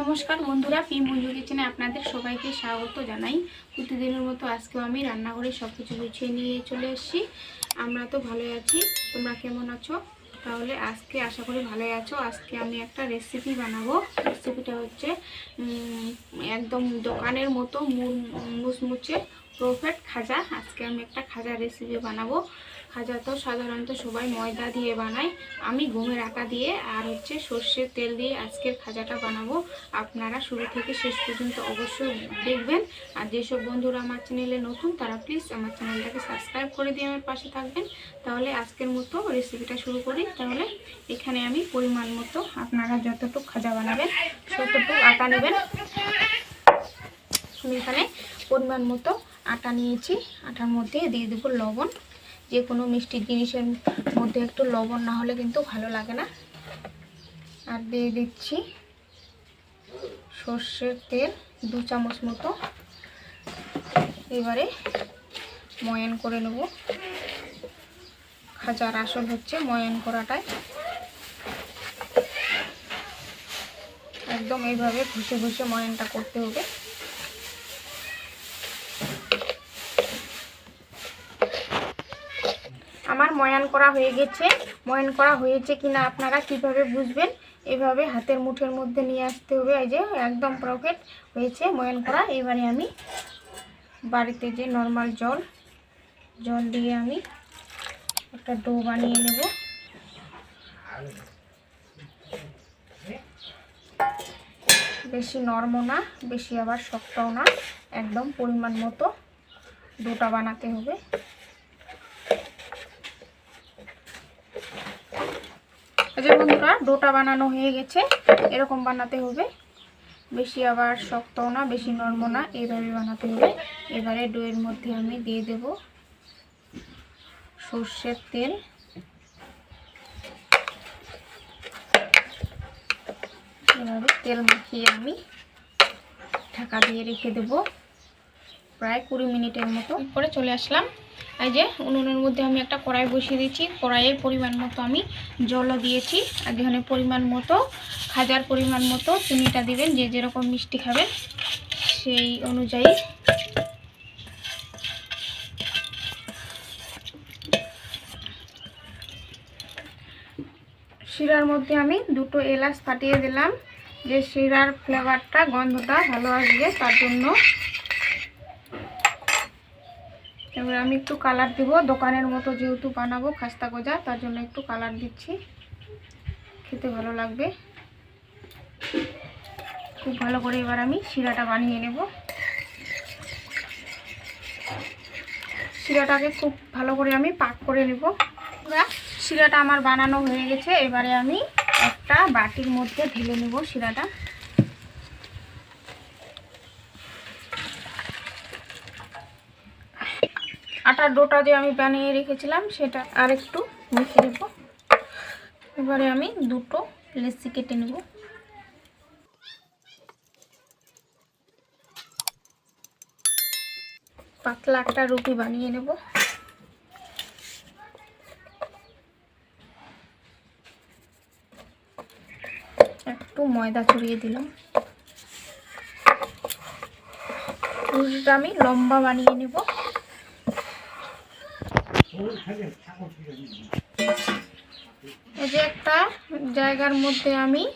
নমস্কার বন্ধুরা পি বন্ধু কিচেনে আপনাদের সবাইকে স্বাগত জানাই। প্রতিদিনের মতো আজকেও আমি রান্নাঘরে সব কিছু গুছিয়ে নিয়ে চলে এসেছি। আমরা তো ভালোই আছি। তোমরা কেমন আছো? তাহলে আজকে আশা করি ভালোই আছো। আজকে আমি একটা রেসিপি বানাবো। রেসিপিটা হচ্ছে একদম দোকানের মতো মুচমুচে প্রফেট খাজা। আজকে আমি একটা খাজা রেসিপি বানাবো। খাজা তো সাধারণত সবাই ময়দা দিয়ে বানায়। আমি গমের আটা দিয়ে আর হচ্ছে সর্ষের তেল দিয়ে আজকের খাজাটা বানাবো। আপনারা শুরু থেকে শেষ পর্যন্ত অবশ্যই দেখবেন। আর যেসব বন্ধুরা আমার চ্যানেলে নতুন, তারা প্লিজ আমার চ্যানেলটাকে সাবস্ক্রাইব করে দিয়ে আমার পাশে থাকবেন। তাহলে আজকের মতো রেসিপিটা শুরু করি। তাহলে এখানে আমি পরিমাণ মতো আপনারা যতটুকু খাজা বানাবেন, ততটুকু আটা নেবেন। আমি এখানে পরিমাণ মতো আটা নিয়েছি। আটার মধ্যে দিয়ে দেবো লবণ। যে কোনো মিষ্টি জিনিসের মধ্যে একটু লবণ না হলে কিন্তু ভালো লাগে না। আর দিয়ে দিচ্ছি সর্ষের তেল দু চামচ মতো। এবারে ময়ান করে নেব। খাজার আসল হচ্ছে ময়ান করাটাই। একদম এইভাবে ঘষে ঘষে ময়ানটা করতে হবে। আমার ময়ান করা হয়ে গেছে। ময়ান করা হয়েছে কিনা আপনারা কীভাবে বুঝবেন? এভাবে হাতের মুঠের মধ্যে নিয়ে আসতে হবে। এই যে একদম প্রকেট হয়েছে ময়ান করা। এবারে আমি বাড়িতে যে নর্মাল জল জল দিয়ে আমি একটা ডো বানিয়ে নেব। বেশি নরমও না, বেশি আবার শক্তও না। একদম পরিমাণ মতো ডোটা বানাতে হবে। যে বন্ধুরা, ডোটা বানানো হয়ে গেছে। এরকম বানাতে হবে। বেশি আবার শক্তও না, বেশি নরম না, এইভাবে বানাতে হবে। এবারে ডোয়ের মধ্যে আমি দিয়ে দেব সর্ষের তেল। এভাবে তেল মাখিয়ে আমি ঢাকা দিয়ে রেখে দেব। প্রায় কুড়ি মিনিটের মতো। পরে চলে আসলাম। এই যে উনুনের মধ্যে আমি একটা কড়াই বসিয়ে দিয়েছি। কড়াইয়ের পরিমাণ মতো আমি জলও দিয়েছি। আর যেখানে পরিমাণ মতো, খাজার পরিমাণ মতো চিনিটা দিবেন, যে যেরকম মিষ্টি খাবেন সেই অনুযায়ী। শিরার মধ্যে আমি দুটো এলাচ ফাটিয়ে দিলাম। যে শিরার ফ্লেভারটা গন্ধটা ভালো আসবে, তার জন্য এবার আমি একটু কালার দিব। দোকানের মতো যেহেতু বানাবো, খাস্তা গজা, তার জন্য একটু কালার দিচ্ছি। খেতে ভালো লাগবে। খুব ভালো করে এবার আমি শিরাটা বানিয়ে নেব। শিরাটাকে খুব ভালো করে আমি পাক করে নেব। শিরাটা আমার বানানো হয়ে গেছে। এবারে আমি একটা বাটির মধ্যে ঢেলে নেব শিরাটা। আটার ডোটা যে আমি বানিয়ে রেখেছিলাম, সেটা আর একটু মেখে দেব এবারে আমি দুটো লেসি কেটে নেব। পাতলা একটা রুটি বানিয়ে নেব। একটু ময়দা ছড়িয়ে দিলাম। রুটিটা আমি লম্বা বানিয়ে নেব। এই যে একটা জায়গার মধ্যে আমি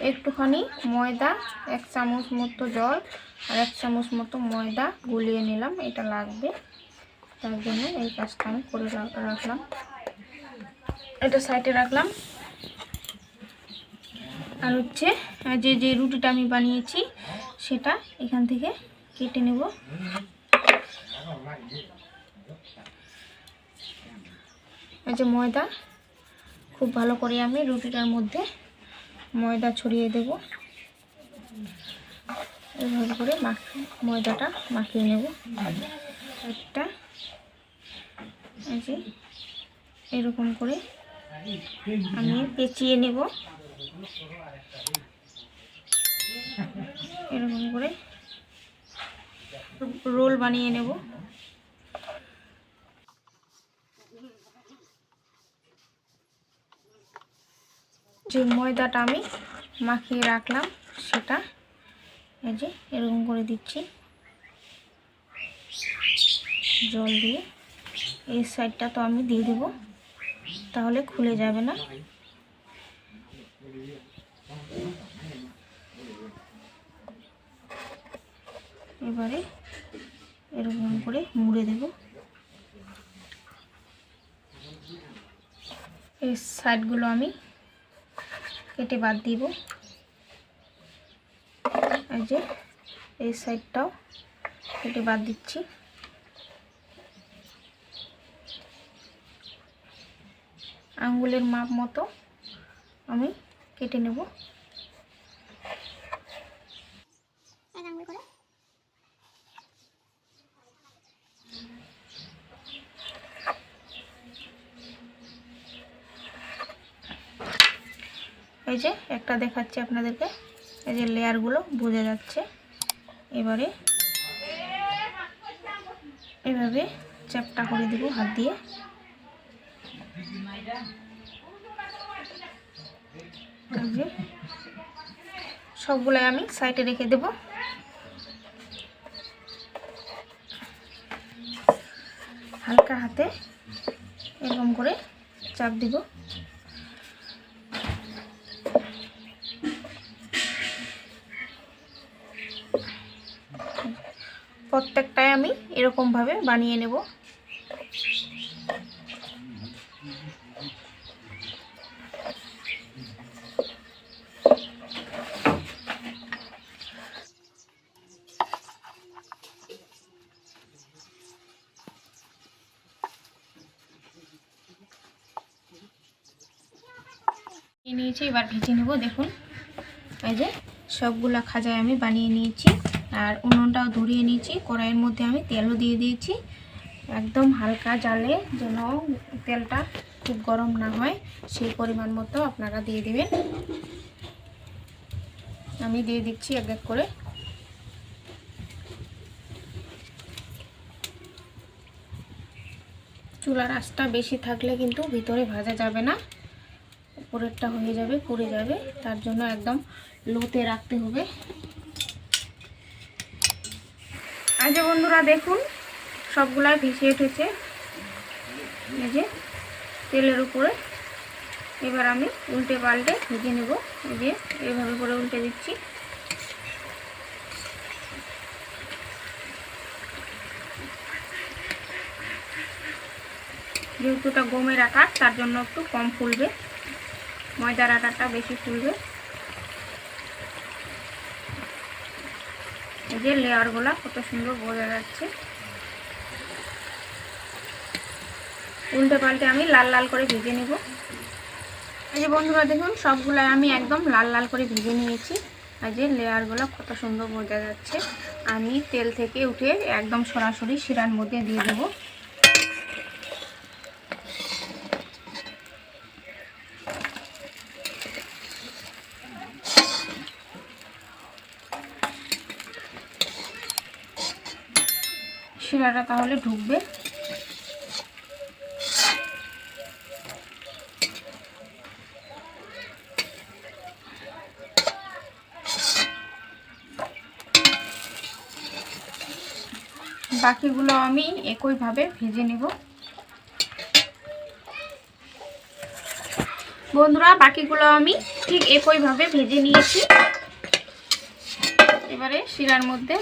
একটুখানি ময়দা, এক চামচ মতো জল আর এক চামচ মতো ময়দা গুলিয়ে নিলাম, এটা লাগবে। তার জন্য এই কাজটা আমি করে রাখ- রাখলাম। এটা সাইডে রাখলাম। আর হচ্ছে যে যে রুটিটা আমি বানিয়েছি, সেটা এখান থেকে কেটে নেব। এই যে ময়দা, খুব ভালো করে আমি রুটিটার মধ্যে ময়দা ছড়িয়ে দেব। এইভাবে করে মাখি, ময়দাটা মাখিয়ে নেব। একটা, এই যে এরকম করে আমি পেঁচিয়ে নেব। এরকম করে রোল বানিয়ে নেব। যে ময়দাটা আমি মাখিয়ে রাখলাম, সেটা এই যে এরকম করে দিচ্ছি। জল দিয়ে এই সাইডটা তো আমি দিয়ে দেবো, তাহলে খুলে যাবে না। এবারে এরকম করে মুড়ে দেব। এই সাইডগুলো আমি কেটে বাদ দিব। এই যে, এই সাইডটাও কেটে বাদ দিচ্ছি। আঙ্গুলের মাপ মতো আমি কেটে নেব। এই যে, একটা দেখাচ্ছি আপনাদেরকে। এই যে লেয়ারগুলো বোঝা যাচ্ছে। এবারে এভাবে চ্যাপটা করে দিব হাত দিয়ে। সবগুলাই আমি সাইডে রেখে দেব। হালকা হাতে এরকম করে চাপ দিব। প্রত্যেকটাই আমি এরকমভাবে বানিয়ে নেব। নিয়ে নিয়েছি, এবার ভেজে নেব, দেখুন। এই যে সবগুলা খাজায় আমি বানিয়ে নিয়েছি। আর উনুনটাও ধরিয়ে নিয়েছি। কড়াইয়ের মধ্যে আমি তেলও দিয়ে দিয়েছি। একদম হালকা জালে যেন তেলটা খুব গরম না হয়, সেই পরিমাণ মতো আপনারা দিয়ে দেবেন। আমি দিয়ে দিচ্ছি এক এক করে। চুলার আঁচটা বেশি থাকলে কিন্তু ভিতরে ভাজা যাবে না। উপরেরটা হয়ে যাবে, পুড়ে যাবে। তার জন্য একদম লোতে রাখতে হবে। আজ বন্ধুরা দেখুন, সবগুলাই ভেসে উঠেছে। এই যে তেলের উপরে। এবার আমি উল্টে পাল্টে ভেজে নেব। এই যে এইভাবে করে উল্টে দিচ্ছি। যেহেতু এটা গমের আকার তার জন্য একটু কম ফুলবে। ময়দার আটাটা বেশি ফুলবে। যে লেয়ারগুলো কত সুন্দর বোঝা যাচ্ছে। উল্টে পাল্টে আমি লাল লাল করে ভেজে নেব। এই যে বন্ধুরা দেখুন সবগুলাই আমি একদম লাল লাল করে ভেজে নিয়েছি। আর যে লেয়ারগুলো কত সুন্দর বোঝা যাচ্ছে। আমি তেল থেকে উঠে একদম সরাসরি শিরার মধ্যে দিয়ে দেবো। শিরাটা তাহলে ঢুকবে। বাকিগুলো আমি একইভাবে ভেজে নেব। বন্ধুরা, বাকিগুলো আমি ঠিক একইভাবে ভেজে নিয়েছি। এবারে শিরার মধ্যে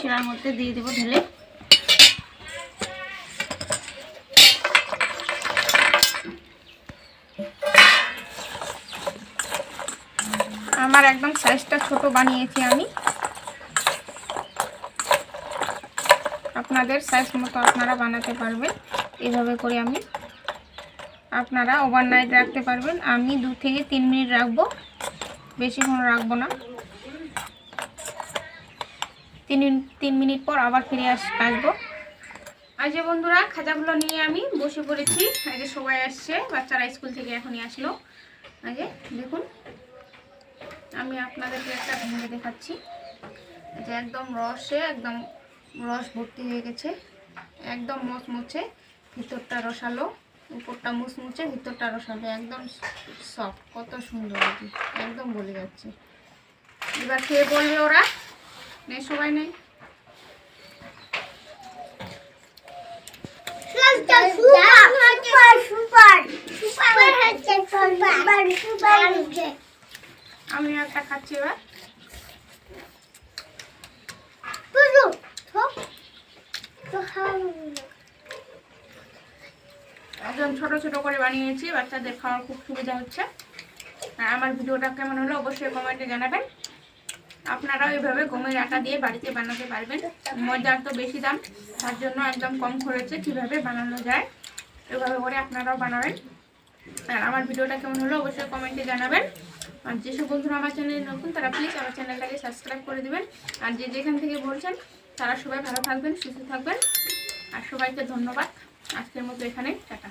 শিরার মধ্যে দিয়ে দেবো ঢেলে। আমার একদম সাইজটা ছোট বানিয়েছি আমি। আপনাদের সাইজ মতো আপনারা বানাতে পারবেন। এভাবে করে আমি আপনারা ওভারনাইট রাখতে পারবেন। আমি দু থেকে তিন মিনিট রাখব। বেশিক্ষণ রাখব না। তিন তিন মিনিট পর আবার ফিরে আস, আসব। আজ যে বন্ধুরা, খাজাগুলো নিয়ে আমি বসে পড়েছি। যে সবাই আসছে, বাচ্চারা স্কুল থেকে এখনই আসলো। আগে দেখুন। আমি আপনাদেরকে একটা ভেঙে দেখাচ্ছি যে একদম রসে একদম রস ভর্তি হয়ে গেছে একদম মচমচে ভিতরটা রসালো উপরটা মুচমুচে ভিতরটা রসালো একদম সফট কত সুন্দর আর একদম বলে যাচ্ছে এবার খেয়ে বলবে ওরা নেই সবাই নেই super super super super super হচ্ছে আমি একটা খাচ্ছি এবার। একদম ছোট ছোট করে বানিয়েছি বাচ্চাদের খাওয়ার খুব সুবিধা হচ্ছে। আমার ভিডিওটা কেমন হলো অবশ্যই কমেন্টে জানাবেন। আপনারাও এইভাবে গমের আটা দিয়ে বাড়িতে বানাতে পারবেন। ময়দার তো বেশি দাম তার জন্য একদম কম খরচে কীভাবে বানানো যায় এভাবে করে আপনারাও বানাবেন। আর আমার ভিডিওটা কেমন হলো অবশ্যই কমেন্টে জানাবেন। আর যেসব বন্ধুরা আমার চ্যানেলে নতুন, তারা প্লিজ আমার চ্যানেলটাকে সাবস্ক্রাইব করে দেবেন। আর যে যেখান থেকে বলছেন, তারা সবাই ভালো থাকবেন, সুস্থ থাকবেন। আর সবাইকে ধন্যবাদ। আজকের মতো এখানে টাটা।